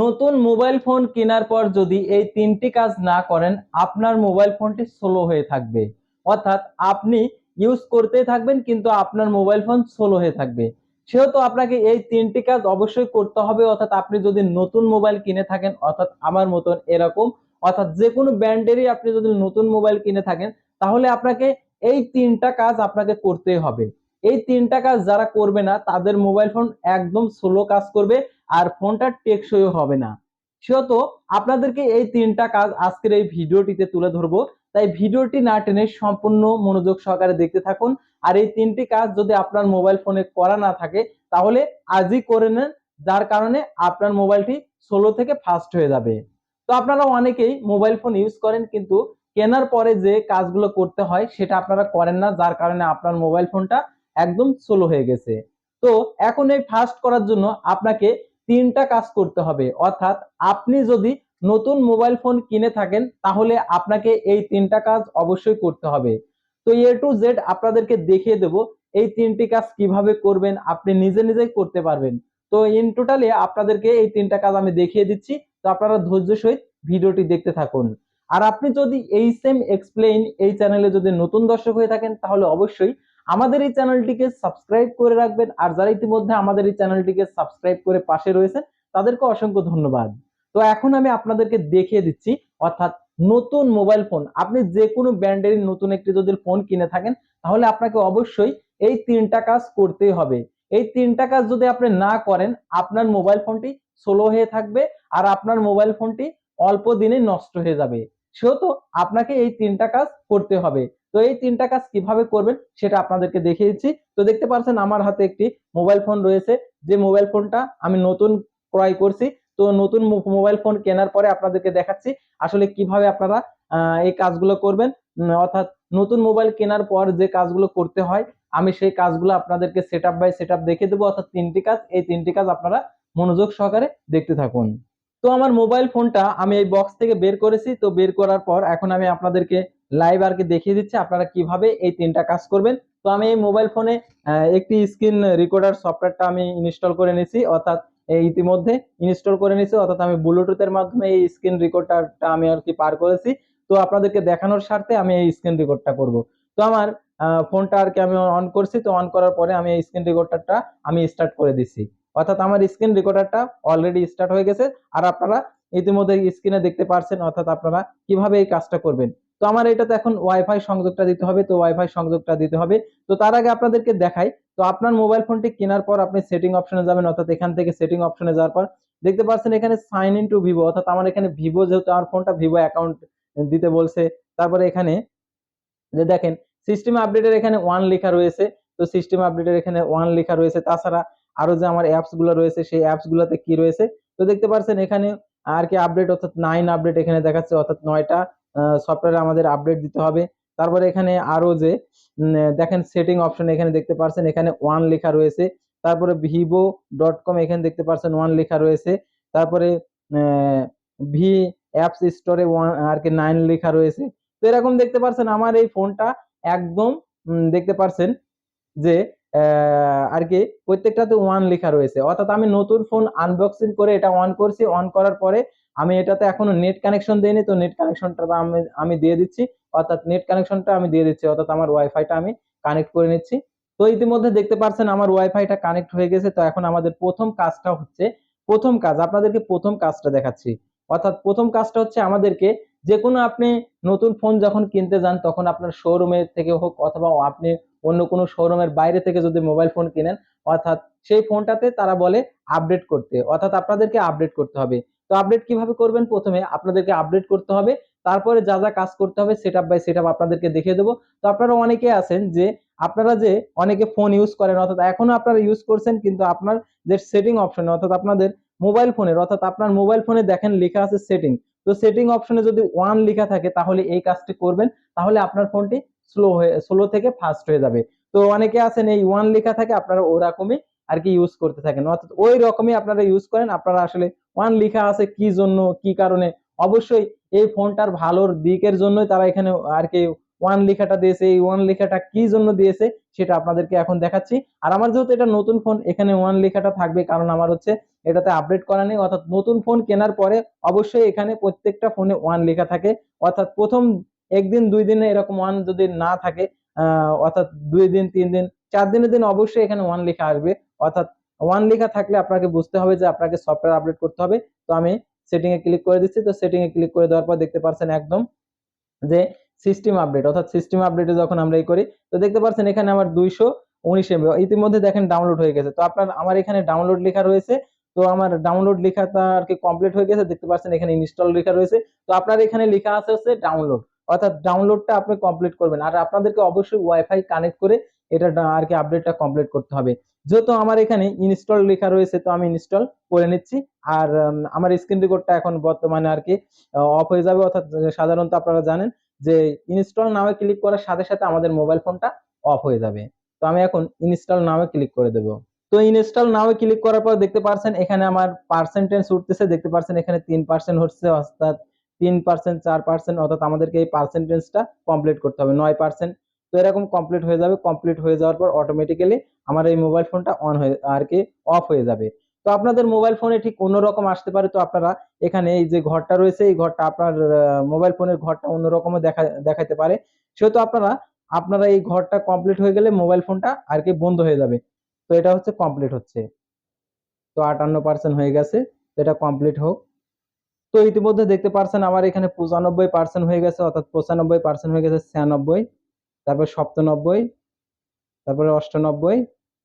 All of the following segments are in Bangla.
নতুন মোবাইল ফোন কেনার পর যদি এই তিনটি কাজ না করেন, আপনার মোবাইল ফোনটি স্লো হয়ে থাকবে। অর্থাৎ আপনি ইউজ করতেই থাকবেন, কিন্তু আপনার মোবাইল ফোন স্লো হয়ে থাকবে। সেহেতু আপনাকে এই তিনটি কাজ অবশ্যই করতে হবে, অর্থাৎ আপনি যদি নতুন মোবাইল কিনে থাকেন, অর্থাৎ আমার মতন এরকম, অর্থাৎ যে কোনো ব্র্যান্ডেরই আপনি যদি নতুন মোবাইল কিনে থাকেন, তাহলে আপনাকে এই তিনটা কাজ আপনাকে করতেই হবে। এই তিনটা কাজ যারা করবে না, তাদের মোবাইল ফোন একদম স্লো কাজ করবে আর ফোনটা টেকসই হবে না। সেহেতু আপনাদেরকে এই তিনটা কাজ আজকের এই ভিডিওটিতে তুলে ধরবো। তাই ভিডিওটি না টেনে সম্পূর্ণ মনোযোগ সহকারে দেখতে থাকুন। আর এই তিনটি কাজ যদি আপনার মোবাইল ফোনে করা না থাকে, তাহলে আজই করে নেন, যার কারণে আপনার মোবাইলটি ষোলো থেকে ফাস্ট হয়ে যাবে। তো আপনারা অনেকেই মোবাইল ফোন ইউজ করেন, কিন্তু কেনার পরে যে কাজগুলো করতে হয়, সেটা আপনারা করেন না, যার কারণে আপনার মোবাইল ফোনটা একদম স্লো হয়ে গেছে। তো এখন এই ফাস্ট করার জন্য আপনাকে তিনটা কাজ করতে হবে। অর্থাৎ আপনি যদি নতুন মোবাইল ফোন কিনে থাকেন, তাহলে আপনাকে এই তিনটা কাজ অবশ্যই করতে হবে। তো এ টু জেড আপনাদেরকে দেখিয়ে দেব এই তিনটি কাজ কীভাবে করবেন, আপনি নিজে নিজেই করতে পারবেন। তো ইন টোটালি আপনাদেরকে এই তিনটা কাজ আমি দেখিয়ে দিচ্ছি। তো আপনারা ধৈর্য সহিত ভিডিওটি দেখতে থাকুন। আর আপনি যদি এই সেম এক্সপ্লেইন এই চ্যানেলে যদি নতুন দর্শক হয়ে থাকেন, তাহলে অবশ্যই আমাদের এই চ্যানেলটিকে সাবস্ক্রাইব করে রাখবেন। আর যারা ইতিমধ্যে আমাদের এই চ্যানেলটিকে সাবস্ক্রাইব করে পাশে রয়েছেন, তাদেরকে অসংখ্য ধন্যবাদ। তো এখন আমি আপনাদেরকে দেখিয়ে দিচ্ছি, অর্থাৎ নতুন মোবাইল ফোন। আপনি যে কোনো ব্র্যান্ডের নতুন একটি যদি ফোন কিনে থাকেন, তাহলে আপনাকে অবশ্যই এই তিনটা কাজ করতেই হবে। এই তিনটা কাজ যদি আপনি না করেন, আপনার মোবাইল ফোনটি স্লো হয়ে থাকবে আর আপনার মোবাইল ফোনটি অল্প দিনে নষ্ট হয়ে যাবে। সেহেতু আপনাকে এই তিনটা কাজ করতে হবে। তো এই তিনটা কাজ কীভাবে করবেন সেটা আপনাদেরকে দেখিয়েছি তো দেখতে পাচ্ছেন আমার হাতে একটি মোবাইল ফোন রয়েছে। যে মোবাইল ফোনটা আমি নতুন ক্রয় করছি। তো নতুন মোবাইল ফোন কেনার পরে আপনাদেরকে দেখাচ্ছি আসলে কীভাবে আপনারা এই কাজগুলো করবেন। অর্থাৎ নতুন মোবাইল কেনার পর যে কাজগুলো করতে হয়, আমি সেই কাজগুলো আপনাদেরকে set up by set up দেখে দেবো। অর্থাৎ তিনটি কাজ, এই তিনটি কাজ আপনারা মনোযোগ সহকারে দেখতে থাকুন। তো আমার মোবাইল ফোনটা আমি এই বক্স থেকে বের করেছি। তো বের করার পর এখন আমি আপনাদেরকে লাইভ আর কি দেখিয়ে দিচ্ছি আপনারা কীভাবে এই তিনটা কাজ করবেন। তো আমি এই মোবাইল ফোনে একটি স্ক্রিন রেকর্ডার সফটওয়্যারটা আমি ইনস্টল করে নিয়েছি, অর্থাৎ ইতিমধ্যে ইনস্টল করে নিয়েছি, অর্থাৎ আমি ব্লুটুথের মাধ্যমে এই স্ক্রিন রেকর্ডারটা আমি আর কি পার করেছি। তো আপনাদেরকে দেখানোর স্বার্থে আমি এই স্ক্রিন রেকর্ডটা করব। তো আমার ফোনটা আর কি আমি অন করছি। তো অন করার পরে আমি এই স্ক্রিন রেকর্ডারটা আমি স্টার্ট করে দিচ্ছি। অর্থাৎ আমার স্ক্রিন রেকর্ডারটা অলরেডি স্টার্ট হয়ে গেছে, আর আপনারা ইতিমধ্যে স্ক্রিনে দেখতে পারছেন অর্থাৎ আপনারা কীভাবে এই কাজটা করবেন। তো আমার এটাতে এখন ওয়াইফাই সংযোগটা দিতে হবে, তো ওয়াইফাই সংযোগটা দিতে হবে। তো তার আগে আপনাদেরকে দেখাই, তো আপনার মোবাইল ফোনটি কেনার পর আপনি সেটিং অপশনে যাবেন, অর্থাৎ এখান থেকে সেটিং অপশনে যাওয়ার পর দেখতে পাচ্ছেন এখানে সাইন ইন টু ভিভো অর্থাৎ আমার এখানে ভিভো যেহেতু আমার ফোনটা ভিভো অ্যাকাউন্ট দিতে বলছে, তারপরে এখানে যে দেখেন সিস্টেম আপডেটের এখানে ওয়ান লেখা রয়েছে, তো সিস্টেম আপডেটের এখানে ওয়ান লেখা রয়েছে। তাছাড়া আরও যে আমার অ্যাপসগুলো রয়েছে, সেই অ্যাপস গুলোতে কি রয়েছে? তো দেখতে পাচ্ছেন এখানে আর কি আপডেট অর্থাৎ নাইন আপডেট এখানে দেখাচ্ছে, অর্থাৎ নয়টা সফটওয়্যারে আমাদের আপডেট দিতে হবে। তারপরে এখানে আরও যে দেখেন সেটিং অপশন এখানে দেখতে পাচ্ছেন এখানে ওয়ান লেখা রয়েছে। তারপরে ভিভো ডট কম এখানে দেখতে পাচ্ছেন ওয়ান লেখা রয়েছে। তারপরে ভি অ্যাপস স্টোরে ওয়ান আর কি নাইন লেখা রয়েছে। তো এরকম দেখতে পাচ্ছেন আমার এই ফোনটা একদম দেখতে পাচ্ছেন যে আর কি প্রত্যেকটাতে ওয়ান লেখা রয়েছে। অর্থাৎ আমি নতুন ফোন আনবক্সিং করে এটা অন করছি। অন করার পরে আমি এটাতে এখনও নেট কানেকশন দিইনি, তো নেট কানেকশনটা আমি আমি দিয়ে দিচ্ছি। অর্থাৎ নেট কানেকশনটা আমি দিয়ে দিচ্ছি। অর্থাৎ আমার ওয়াইফাইটা আমি কানেক্ট করে নিচ্ছি। তো ইতিমধ্যে দেখতে পাচ্ছেন আমার ওয়াইফাইটা কানেক্ট হয়ে গেছে। তো এখন আমাদের প্রথম কাজটা হচ্ছে, প্রথম কাজ, আপনাদেরকে প্রথম কাজটা দেখাচ্ছি। অর্থাৎ প্রথম কাজটা হচ্ছে আমাদেরকে যে কোনো আপনি নতুন ফোন যখন কিনতে যান, তখন আপনার শোরুমের থেকে হোক অথবা আপনি অন্য কোনো শোরুমের বাইরে থেকে যদি মোবাইল ফোন কিনেন, অর্থাৎ সেই ফোনটাতে তারা বলে আপডেট করতে, অর্থাৎ আপনাদেরকে আপডেট করতে হবে। তো আপডেট কীভাবে করবেন? প্রথমে আপনাদেরকে আপডেট করতে হবে, তারপরে যা যা কাজ করতে হবে set up by set up আপনাদেরকে দেখিয়ে দেবো। তো আপনারা অনেকে আছেন যে, আপনারা যে অনেকে ফোন ইউজ করেন, অর্থাৎ এখনও আপনারা ইউজ করছেন, কিন্তু আপনার যে সেটিং অপশন অর্থাৎ আপনাদের মোবাইল ফোনের অর্থাৎ আপনার মোবাইল ফোনে দেখেন লেখা আছে সেটিং তো সেটিং অপশনে যদি ওয়ান লেখা থাকে, তাহলে এই কাজটি করবেন, তাহলে আপনার ফোনটি স্লো হয়ে স্লো থেকে ফাস্ট হয়ে যাবে। তো অনেকে আছেন, এই ওয়ান লেখা থাকে, আপনারা ওরকমই আর কি ইউজ করতে থাকেন। অর্থাৎ ওই রকমই আপনারা ইউজ করেন, আপনারা আসলে ওয়ান লেখা আছে কি জন্য, কি কারণে, অবশ্যই এই ফোনটার ভালোর দিকের জন্যই তারা এখানে আর কি ওয়ান লেখাটা দিয়েছে, এই ওয়ান লেখাটা কি জন্য দিয়েছে, সেটা আপনাদেরকে এখন দেখাচ্ছি। আর আমার যেহেতু এটা নতুন ফোন এখানে ওয়ান লেখাটা থাকবে, কারণ আমার হচ্ছে এটাতে আপডেট করা নেই। অর্থাৎ নতুন ফোন কেনার পরে অবশ্যই এখানে প্রত্যেকটা ফোনে ওয়ান লেখা থাকে। অর্থাৎ প্রথম একদিন, দুই দিনে এরকম ওয়ান যদি না থাকে অর্থাৎ দুই দিন, তিন দিন, চার দিনের দিন অবশ্যই এখানে ওয়ান লেখা আসবে। অর্থাৎ ওয়ান লেখা থাকলে আপনাকে বুঝতে হবে যে আপনাকে সফটওয়্যার আপডেট করতে হবে। তো আমি সেটিং এ ক্লিক করে দিচ্ছি। তো সেটিং এ ক্লিক করে দেওয়ার পর দেখতে পাচ্ছেন একদম যে সিস্টেম আপডেট অর্থাৎ সিস্টেম আপডেটে যখন আমরা এই করি, তো দেখতে পাচ্ছেন এখানে আমার দুইশো উনিশ এমবি ইতিমধ্যে দেখেন ডাউনলোড হয়ে গেছে। তো আপনার, আমার এখানে ডাউনলোড লেখা রয়েছে। তো আমার ডাউনলোড লেখাটা আর কি কমপ্লিট হয়ে গেছে, দেখতে পাচ্ছেন এখানে ইনস্টল লেখা রয়েছে। তো আপনার এখানে লেখা আছে হচ্ছে ডাউনলোড অর্থাৎ ডাউনলোডটা আপনি কমপ্লিট করবেন। আর আপনাদেরকে অবশ্যই ওয়াইফাই কানেক্ট করে এটা আর কি আপডেটটা কমপ্লিট করতে হবে। যেহেতু আমার এখানে ইনস্টল লেখা রয়েছে, তো আমি ইনস্টল করে নিচ্ছি। আর আমার স্ক্রিন রেকর্ডটা এখন বর্তমানে আর কি অফ হয়ে যাবে। অর্থাৎ সাধারণত আপনারা জানেন যে ইনস্টল নামে ক্লিক করার সাথে সাথে আমাদের মোবাইল ফোনটা অফ হয়ে যাবে। তো আমি এখন ইনস্টল নামে ক্লিক করে দেব। তো ইনস্টল নাও ক্লিক করার পর দেখতে পাচ্ছেন এখানে আমার পার্সেন্টেজ উঠতেছে, দেখতে পাচ্ছেন এখানে তিন পার্সেন্ট হচ্ছে, অর্থাৎ তিন পার্সেন্ট চার পার্সেন্ট অর্থাৎ আমাদেরকে এই পার্সেন্টেজটা কমপ্লিট করতে হবে, নয় পার্সেন্ট তো এরকম কমপ্লিট হয়ে যাবে কমপ্লিট হয়ে যাওয়ার পর অটোমেটিক্যালি আমার এই মোবাইল ফোনটা অন হয়ে, আর কি অফ হয়ে যাবে। তো আপনাদের মোবাইল ফোনে ঠিক অন্যরকম আসতে পারে, তো আপনারা এখানে এই যে ঘরটা রয়েছে, এই ঘরটা আপনার মোবাইল ফোনের ঘরটা অন্যরকমও দেখা দেখাতে পারে। সেহেতু আপনারা আপনারা এই ঘরটা কমপ্লিট হয়ে গেলে মোবাইল ফোনটা আর কি বন্ধ হয়ে যাবে। তো এটা হচ্ছে কমপ্লিট হচ্ছে। তো আটান্ন পার্সেন্ট হয়ে গেছে, তো এটা কমপ্লিট হোক। তো ইতিমধ্যে দেখতে পারছেন আমার এখানে পঁচানব্বই পার্সেন্ট হয়ে গেছে, অর্থাৎ পঁচানব্বই পার্সেন্ট হয়ে গেছে ছিয়ানব্বই, তারপর সপ্তানব্বই, তারপরে অষ্টানব্বই,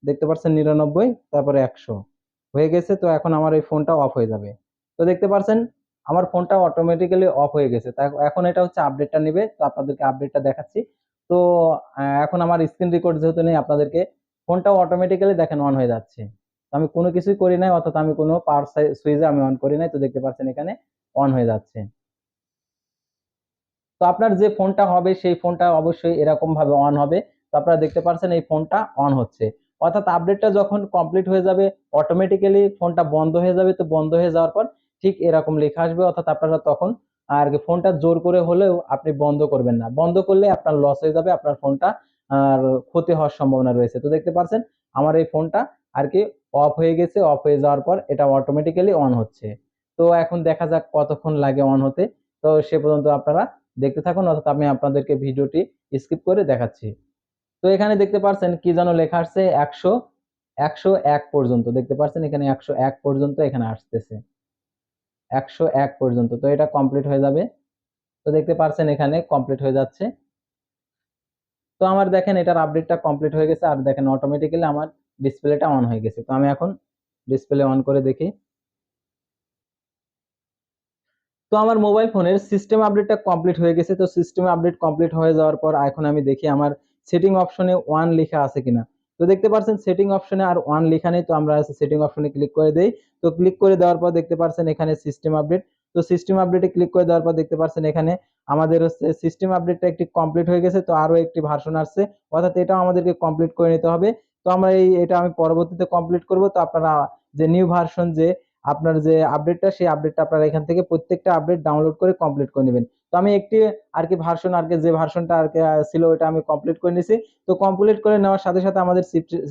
দেখতে পাচ্ছেন নিরানব্বই, তারপরে একশো। হয়ে গেছে, তো এখন আমার এই ফোনটা অফ হয়ে যাবে। তো দেখতে পাচ্ছেন আমার ফোনটা অটোমেটিক্যালি অফ হয়ে গেছে। তা এখন এটা হচ্ছে আপডেটটা নেবে, তো আপনাদেরকে আপডেটটা দেখাচ্ছি। তো এখন আমার স্ক্রিন রেকর্ড যেহেতু নেই, আপনাদেরকে ফোনটাও অটোমেটিক্যালি দেখেন অন হয়ে যাচ্ছে। আমি কোনো কিছুই করি নাই, অর্থাৎ আমি কোনো পাওয়ার সুইচে আমি অন করি নাই, তো দেখতে পাচ্ছেন এখানে অন হয়ে যাচ্ছে। তো আপনার যে ফোনটা হবে, সেই ফোনটা অবশ্যই এরকম ভাবে অন হবে। তো আপনারা দেখতে পাচ্ছেন এই ফোনটা অন হচ্ছে। অর্থাৎ আপডেটটা যখন কমপ্লিট হয়ে যাবে অটোমেটিক্যালি ফোনটা বন্ধ হয়ে যাবে। তো বন্ধ হয়ে যাওয়ার পর ঠিক এরকম লেখা আসবে। অর্থাৎ আপনারা তখন আর কি ফোনটা জোর করে হলেও আপনি বন্ধ করবেন না। বন্ধ করলে আপনার লস হয়ে যাবে, আপনার ফোনটা আর ক্ষতি হওয়ার সম্ভাবনা রয়েছে। তো দেখতে পাচ্ছেন, আমার এই ফোনটা আর কি অফ হয়ে গেছে অফ হয়ে যাওয়ার পর এটা অটোমেটিক্যালি অন হচ্ছে। তো এখন দেখা যাক কতক্ষণ লাগে অন হতে। তো সে পর্যন্ত আপনারা দেখতে থাকুন, অর্থাৎ আমি আপনাদেরকে ভিডিওটি স্কিপ করে দেখাচ্ছি। তো এখানে দেখতে পাচ্ছেন কি যেন লেখা আসছে, একশো একশো এক পর্যন্ত। দেখতে পাচ্ছেন এখানে একশো এক পর্যন্ত এখানে আসতেছে। একশো এক পর্যন্ত। তো এটা কমপ্লিট হয়ে যাবে। তো দেখতে পাচ্ছেন এখানে কমপ্লিট হয়ে যাচ্ছে। তো আমার দেখেন এটার আপডেটটা কমপ্লিট হয়ে গেছে আর দেখেন অটোমেটিক্যালি আমার ডিসপ্লেটা অন হয়ে গেছে। তো আমি এখন ডিসপ্লে অন করে দেখি। তো আমার মোবাইল ফোনের সিস্টেম আপডেটটা কমপ্লিট হয়ে গেছে। তো সিস্টেম আপডেট কমপ্লিট হয়ে যাওয়ার পর এখন আমি দেখি আমার সেটিং অপশনে ওয়ান লেখা আছে কিনা। তো দেখতে পাচ্ছেন সেটিং অপশনে আর ওয়ান লেখা নেই। তো আমরা সেটিং অপশনে ক্লিক করে দেই। তো ক্লিক করে দেওয়ার পর দেখতে পাচ্ছেন এখানে সিস্টেম আপডেট তো সিস্টেম আপডেটে ক্লিক করে দেওয়ার পর দেখতে পাচ্ছেন এখানে আমাদের হচ্ছে সিস্টেম আপডেটটা একটি কমপ্লিট হয়ে গেছে, তো আরও একটি ভার্সন আসছে। অর্থাৎ এটাও আমাদেরকে কমপ্লিট করে নিতে হবে। তো আমরা এই, এটা আমি পরবর্তীতে কমপ্লিট করব। তো আপনারা যে নিউ ভার্সন যে আপনার যে আপডেটটা সেই আপডেটটা আপনারা এখান থেকে প্রত্যেকটা আপডেট ডাউনলোড করে কমপ্লিট করে নেবেন। তো আমি একটি আর কি ভার্সন আর কি যে ভার্সনটা আর কি ছিল ওটা আমি কমপ্লিট করে নিয়েছি তো কমপ্লিট করে নেওয়ার সাথে সাথে আমাদের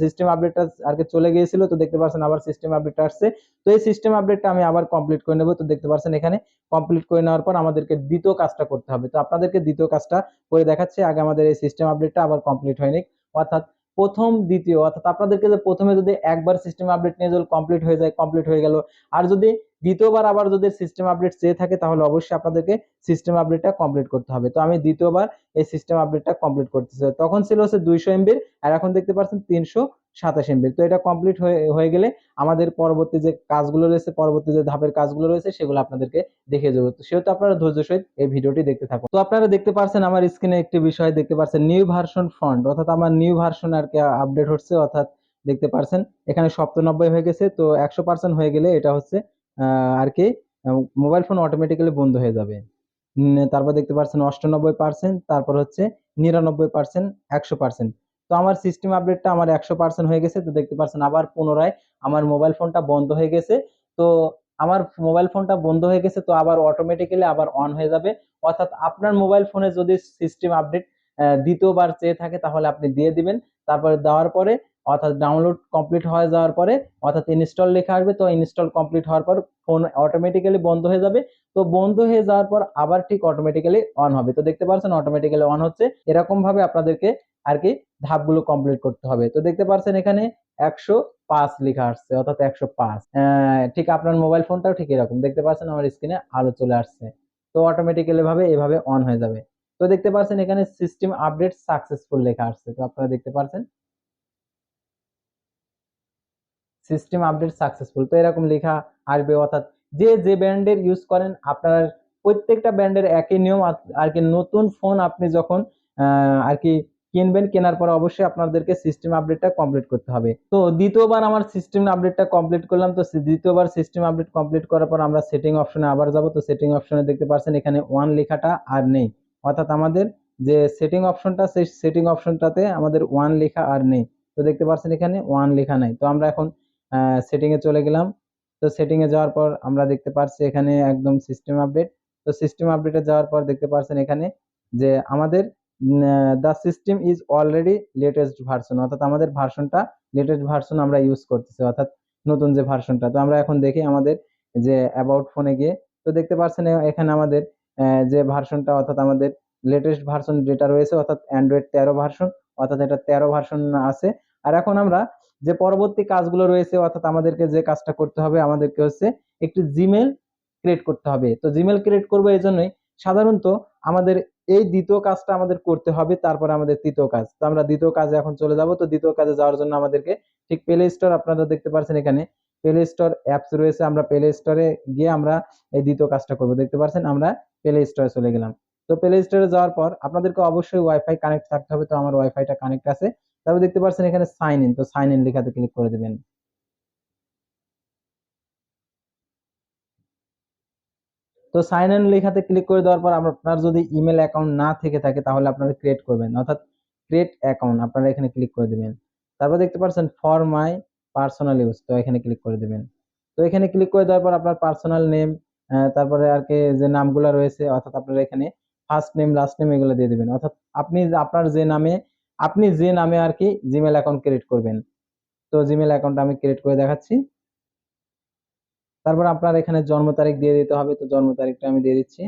সিস্টেম আপডেটটা আর কি চলে গিয়েছিল। তো দেখতে পাচ্ছেন আবার সিস্টেম আপডেটটা আসছে। তো এই সিস্টেম আপডেটটা আমি আবার কমপ্লিট করে নেব। তো দেখতে পাচ্ছেন এখানে কমপ্লিট করে নেওয়ার পর আমাদেরকে দ্বিতীয় কাজটা করতে হবে। তো আপনাদেরকে দ্বিতীয় কাজটা করে দেখাচ্ছি। আগে আমাদের এই সিস্টেম আপডেটটা আবার কমপ্লিট হয়নি। অর্থাৎ প্রথম, দ্বিতীয়, অর্থাৎ আপনাদেরকে যে প্রথমে যদি একবার সিস্টেম আপডেট নিয়ে যদি কমপ্লিট হয়ে যায় কমপ্লিট হয়ে গেল। আর যদি দ্বিতীয়বার আবার যদি সিস্টেম আপডেট চেয়ে থাকে, তাহলে অবশ্যই আপনাদেরকে সিস্টেম আপডেটটা কমপ্লিট করতে হবে। তো আমি দ্বিতীয়বার এই সিস্টেম আপডেটটা কমপ্লিট করতেছি। তখন ছিল হচ্ছে দুইশো এমবির আর এখন দেখতে পাচ্ছেন তিনশো সাতাশ এমবির তো এটা কমপ্লিট হয়ে গেলে আমাদের পরবর্তী যে কাজগুলো রয়েছে, পরবর্তী যে ধাপের কাজগুলো রয়েছে, সেগুলো আপনাদেরকে দেখে যাব তো সেহেতু আপনারা ধৈর্য সহিত এই ভিডিওটি দেখতে থাকুন। তো আপনারা দেখতে পাচ্ছেন আমার স্ক্রিনে একটি বিষয়, দেখতে পাচ্ছেন নিউ ভার্সন ফন্ট অর্থাৎ আমার নিউ ভার্সন আর কি আপডেট হচ্ছে, অর্থাৎ দেখতে পাচ্ছেন এখানে সপ্তানব্বই হয়ে গেছে। তো একশো হয়ে গেলে এটা হচ্ছে আর কি মোবাইল ফোন অটোমেটিক্যালি বন্ধ হয়ে যাবে। তারপর দেখতে পাচ্ছেন অষ্টানব্বই পার্সেন্ট তারপর হচ্ছে নিরানব্বই পার্সেন্ট একশো পার্সেন্ট তো আমার সিস্টেম আপডেটটা আমার একশো পার্সেন্ট হয়ে গেছে, তো দেখতে পাচ্ছেন আবার পুনরায় আমার মোবাইল ফোনটা বন্ধ হয়ে গেছে। তো আমার মোবাইল ফোনটা বন্ধ হয়ে গেছে, তো আবার অটোমেটিক্যালি আবার অন হয়ে যাবে। অর্থাৎ আপনার মোবাইল ফোনে যদি সিস্টেম আপডেট দ্বিতীয়বার চেয়ে থাকে, তাহলে আপনি দিয়ে দিবেন। তারপরে দেওয়ার পরে, অর্থাৎ ডাউনলোড কমপ্লিট হয়ে যাওয়ার পরে, অর্থাৎ ইনস্টল লেখা আসবে, তো ইনস্টল কমপ্লিট হওয়ার পর ফোন অটোমেটিক্যালি বন্ধ হয়ে যাবে। তো বন্ধ হয়ে যাওয়ার পর আবার ঠিক অটোমেটিক্যালি অন হবে। তো দেখতে পাচ্ছেন অটোমেটিক্যালি অন হচ্ছে। এরকম ভাবে আপনাদেরকে আর কি ধাপগুলো কমপ্লিট করতে হবে। তো দেখতে পাচ্ছেন, এখানে একশো পাঁচ লেখা আসছে, অর্থাৎ একশো পাঁচ। ঠিক আপনার মোবাইল ফোনটাও ঠিক এরকম। দেখতে পাচ্ছেন, আমার স্ক্রিনে আলো চলে আসছে। তো অটোমেটিক্যালি ভাবে এভাবে অন হয়ে যাবে। তো দেখতে পাচ্ছেন এখানে সিস্টেম আপডেট সাকসেসফুল লেখা আসছে। তো আপনারা দেখতে পাচ্ছেন সিস্টেম আপডেট সাকসেসফুল তো এরকম লেখা আসবে, অর্থাৎ যে যে ব্র্যান্ডের ইউজ করেন, আপনার প্রত্যেকটা ব্র্যান্ডের একই নিয়ম, আর- কি নতুন ফোন আপনি যখন আর কি কিনবেন, কেনার পর অবশ্যই আপনাদেরকে সিস্টেম আপডেটটা কমপ্লিট করতে হবে। তো দ্বিতীয়বার আমার সিস্টেম আপডেটটা কমপ্লিট করলাম। তো দ্বিতীয়বার সিস্টেম আপডেট কমপ্লিট করার পর আমরা সেটিং অপশনে আবার যাব। তো সেটিং অপশনে দেখতে পাচ্ছেন এখানে ওয়ান লেখাটা আর নেই। অর্থাৎ আমাদের যে সেটিং অপশনটা সেই সেটিং অপশনটাতে আমাদের ওয়ান লেখা আর নেই। তো দেখতে পাচ্ছেন এখানে ওয়ান লেখা নাই। তো আমরা এখন সেটিং এ চলে গেলাম। তো সেটিং এ যাওয়ার পর আমরা দেখতে পাচ্ছি এখানে একদম সিস্টেম আপডেট তো সিস্টেম আপডেটে যাওয়ার পর দেখতে পাচ্ছেন এখানে যে আমাদের the system is already latest version অর্থাৎ আমাদের ভার্সনটা লেটেস্ট ভার্সন আমরা ইউজ করতেছি, অর্থাৎ নতুন যে ভার্সনটা তো আমরা এখন দেখি আমাদের যে অ্যাবাউট ফোনে গিয়ে। তো দেখতে পাচ্ছেন এখানে আমাদের যে ভার্সনটা অর্থাৎ আমাদের লেটেস্ট ভার্সন যেটা রয়েছে, অর্থাৎ অ্যান্ড্রয়েড তেরো ভার্সন অর্থাৎ এটা তেরো ভার্সন আছে। আর এখন আমরা যে পরবর্তী কাজগুলো রয়েছে, অর্থাৎ আমাদেরকে যে কাজটা করতে হবে, আমাদেরকে হচ্ছে একটি জিমেল ক্রিয়েট করতে হবে। তো জিমেল ক্রিয়েট করব এই জন্যই সাধারণত আমাদের এই দ্বিতীয় কাজটা আমাদের করতে হবে, তারপরে আমাদের তৃতীয় কাজ। তো আমরা দ্বিতীয় কাজে এখন চলে যাব। তো দ্বিতীয় কাজে যাওয়ার জন্য আমাদেরকে ঠিক প্লে স্টোর আপনারা দেখতে পাচ্ছেন এখানে প্লে স্টোর অ্যাপস রয়েছে, আমরা প্লে স্টোরে গিয়ে আমরা এই দ্বিতীয় কাজটা করব। দেখতে পাচ্ছেন, আমরা প্লে স্টোরে চলে গেলাম। তো প্লে স্টোরে যাওয়ার পর আপনাদেরকে অবশ্যই ওয়াইফাই কানেক্ট থাকতে হবে, তো আমার ওয়াইফাইটা কানেক্ট আছে। তারপর দেখতে পাচ্ছেন এখানে সাইন ইন তো সাইন ইন লেখাতে ক্লিক করে দেবেন। তো সাইন ইন লেখাতে ক্লিক করে দেওয়ার পর আপনার যদি ইমেল অ্যাকাউন্ট না থেকে থাকে, তাহলে আপনারা ক্রিয়েট করবেন। অর্থাৎ ক্রিয়েট অ্যাকাউন্ট আপনারা এখানে ক্লিক করে দিবেন। তারপর দেখতে পাচ্ছেন ফর মাই পার্সোনাল ইউজ তো এখানে ক্লিক করে দিবেন। তো এখানে ক্লিক করে দেওয়ার পর আপনার পার্সোনাল নেম তারপরে আর কি যে নামগুলো রয়েছে, অর্থাৎ আপনার এখানে ফার্স্ট নেম লাস্ট নেম এগুলো দিয়ে দিবেন। অর্থাৎ আপনি আপনার যে নামে, আপনি যে নামে আর কি জিমেল অ্যাকাউন্ট ক্রিয়েট করবেন। তো জিমেল অ্যাকাউন্ট আমি ক্রিয়েট করে দেখাচ্ছি। তারপর আপনার এখানে জন্ম তারিখ দিয়ে দিতে হবে, তো জন্ম তারিখটা আমি দিয়ে দিচ্ছি।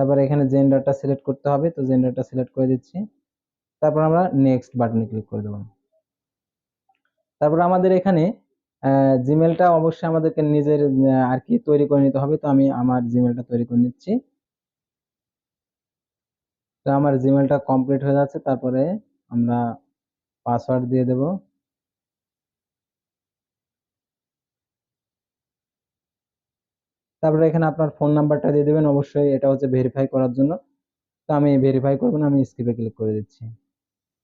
তারপর এখানে জেন্ডারটা সিলেক্ট করতে হবে, তো জেন্ডারটা সিলেক্ট করে দিচ্ছি। তারপর আমরা নেক্সট বাটনে ক্লিক করে দেবো। তারপর আমাদের এখানে জিমেলটা অবশ্যই আমাদেরকে নিজের আর কি তৈরি করে নিতে হবে, তো আমি আমার জিমেলটা তৈরি করে নিচ্ছি। তো আমার জিমেলটা কমপ্লিট হয়ে যাচ্ছে, তারপরে আমরা পাসওয়ার্ড দিয়ে দেব। তারপরে এখানে আপনার ফোন নাম্বারটা দিয়ে দেবেন। অবশ্যই এটা হচ্ছে ভেরিফাই করার জন্য। তো আমি ভেরিফাই করব না, আমি স্কিপে ক্লিক করে দিচ্ছি।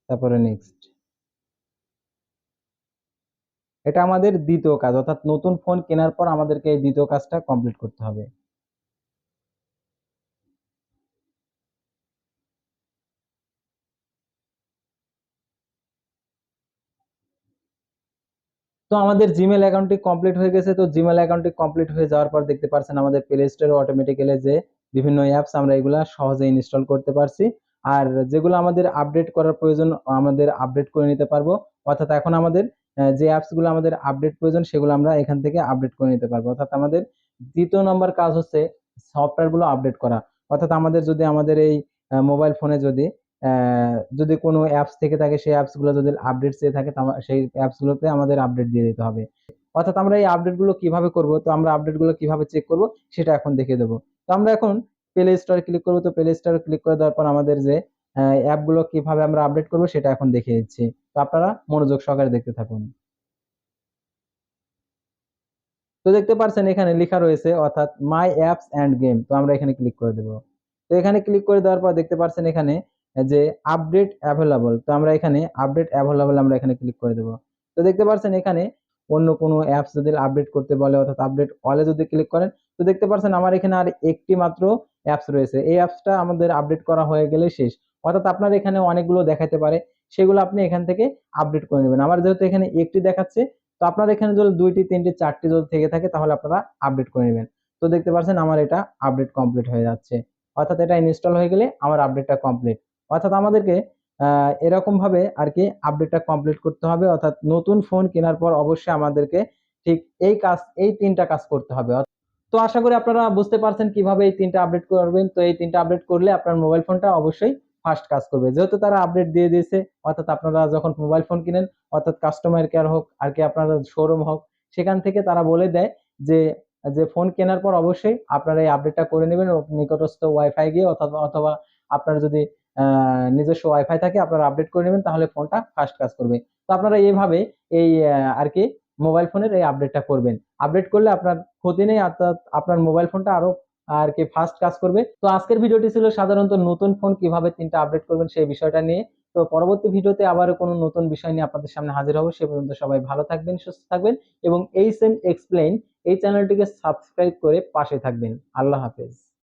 তারপরে নেক্সট এটা আমাদের দ্বিতীয় কাজ, অর্থাৎ নতুন ফোন কেনার পর আমাদেরকে এই দ্বিতীয় কাজটা কমপ্লিট করতে হবে। তো আমাদের জিমেল অ্যাকাউন্টটি কমপ্লিট হয়ে গেছে। তো জিমেল অ্যাকাউন্টটি কমপ্লিট হয়ে যাওয়ার পর দেখতে পাচ্ছেন আমাদের প্লে স্টোরে অটোমেটিক্যালি যে বিভিন্ন অ্যাপস আমরা এগুলা সহজে ইনস্টল করতে পারছি। আর যেগুলো আমাদের আপডেট করার প্রয়োজন, আমাদের আপডেট করে নিতে পারব। অর্থাৎ এখন আমাদের যে অ্যাপসগুলো আমাদের আপডেট প্রয়োজন, সেগুলো আমরা এখান থেকে আপডেট করে নিতে পারব। অর্থাৎ আমাদের দ্বিতীয় নম্বর কাজ হচ্ছে সফটওয়্যারগুলো আপডেট করা। অর্থাৎ আমাদের যদি আমাদের এই মোবাইল ফোনে যদি যদি কোনো অ্যাপস থেকে থাকে, সেই অ্যাপসগুলো যদি আপডেট চেয়ে থাকে সেই অ্যাপস গুলোতে আমাদের আপডেট দিয়ে দিতে হবে। অর্থাৎ আমরা এই আপডেটগুলো কীভাবে করব? তো আমরা আপডেটগুলো কীভাবে চেক করব? সেটা এখন দেখিয়ে দেবো। তো আমরা এখন প্লে স্টোরে ক্লিক করব। তো প্লে স্টোরে ক্লিক করে দেওয়ার পর আমাদের যে অ্যাপগুলো কীভাবে আমরা আপডেট করব, সেটা এখন দেখিয়ে দিচ্ছি। তো আপনারা মনোযোগ সহকারে দেখতে থাকুন। তো দেখতে পাচ্ছেন এখানে লেখা রয়েছে, অর্থাৎ মাই অ্যাপস অ্যান্ড গেম তো আমরা এখানে ক্লিক করে দেবো। তো এখানে ক্লিক করে দেওয়ার পর দেখতে পাচ্ছেন এখানে যে আপডেট অ্যাভেলেবল তো আমরা এখানে আপডেট অ্যাভেলেবল আমরা এখানে ক্লিক করে দেবো। তো দেখতে পাচ্ছেন এখানে অন্য কোনো অ্যাপস যদি আপডেট করতে বলে, অর্থাৎ আপডেট অলে যদি ক্লিক করেন, তো দেখতে পাচ্ছেন আমার এখানে আর একটি মাত্র অ্যাপস রয়েছে। এই অ্যাপসটা আমাদের আপডেট করা হয়ে গেলে শেষ। অর্থাৎ আপনার এখানে অনেকগুলো দেখাতে পারে, সেগুলো আপনি এখান থেকে আপডেট করে নেবেন। আমার যেহেতু এখানে একটি দেখাচ্ছে, তো আপনার এখানে যদি দুইটি, তিনটি, চারটি যদি থেকে থাকে, তাহলে আপনারা আপডেট করে নেবেন। তো দেখতে পাচ্ছেন আমার এটা আপডেট কমপ্লিট হয়ে যাচ্ছে। অর্থাৎ এটা ইনস্টল হয়ে গেলে আমার আপডেটটা কমপ্লিট অর্থাৎ আমাদেরকে আহ, এরকম ভাবে আর কি আপডেটটা কমপ্লিট করতে হবে। অর্থাৎ নতুন ফোন কেনার পর অবশ্যই আমাদেরকে ঠিক এই কাজ এই তিনটা কাজ করতে হবে। তো আশা করি আপনারা বুঝতে পারছেন কীভাবে এই তিনটা আপডেট করবেন। তো এই তিনটা আপডেট করলে আপনার মোবাইল ফোনটা অবশ্যই ফাস্ট কাজ করবে। যেহেতু তারা আপডেট দিয়ে দিয়েছে অর্থাৎ আপনারা যখন মোবাইল ফোন কিনেন অর্থাৎ কাস্টমার কেয়ার হোক আর কি আপনার শোরুম হোক সেখান থেকে তারা বলে দেয় যে যে ফোন কেনার পর অবশ্যই আপনারা এই আপডেটটা করে নেবেন নিকটস্থ ওয়াইফাই গিয়ে অথবা অথবা আপনার যদি নিজস্ব ওয়াইফাই থাকে, আপনারা আপডেট করে নেবেন, তাহলে ফোনটা ফাস্ট কাজ করবে। তো আপনারা এইভাবে এই আর কি মোবাইল ফোনের এই আপডেটটা করবেন। আপডেট করলে আপনার ক্ষতি নেই, অর্থাৎ আপনার মোবাইল ফোনটা আরও আর কি ফাস্ট কাজ করবে। তো আজকের ভিডিওটি ছিল সাধারণত নতুন ফোন কীভাবে তিনটা আপডেট করবেন সেই বিষয়টা নিয়ে। তো পরবর্তী ভিডিওতে আবারও কোনো নতুন বিষয় নিয়ে আপনাদের সামনে হাজির হব, সে পর্যন্ত সবাই ভালো থাকবেন, সুস্থ থাকবেন এবং এই সেম এক্সপ্লেন এই চ্যানেলটিকে সাবস্ক্রাইব করে পাশে থাকবেন। আল্লাহ হাফেজ।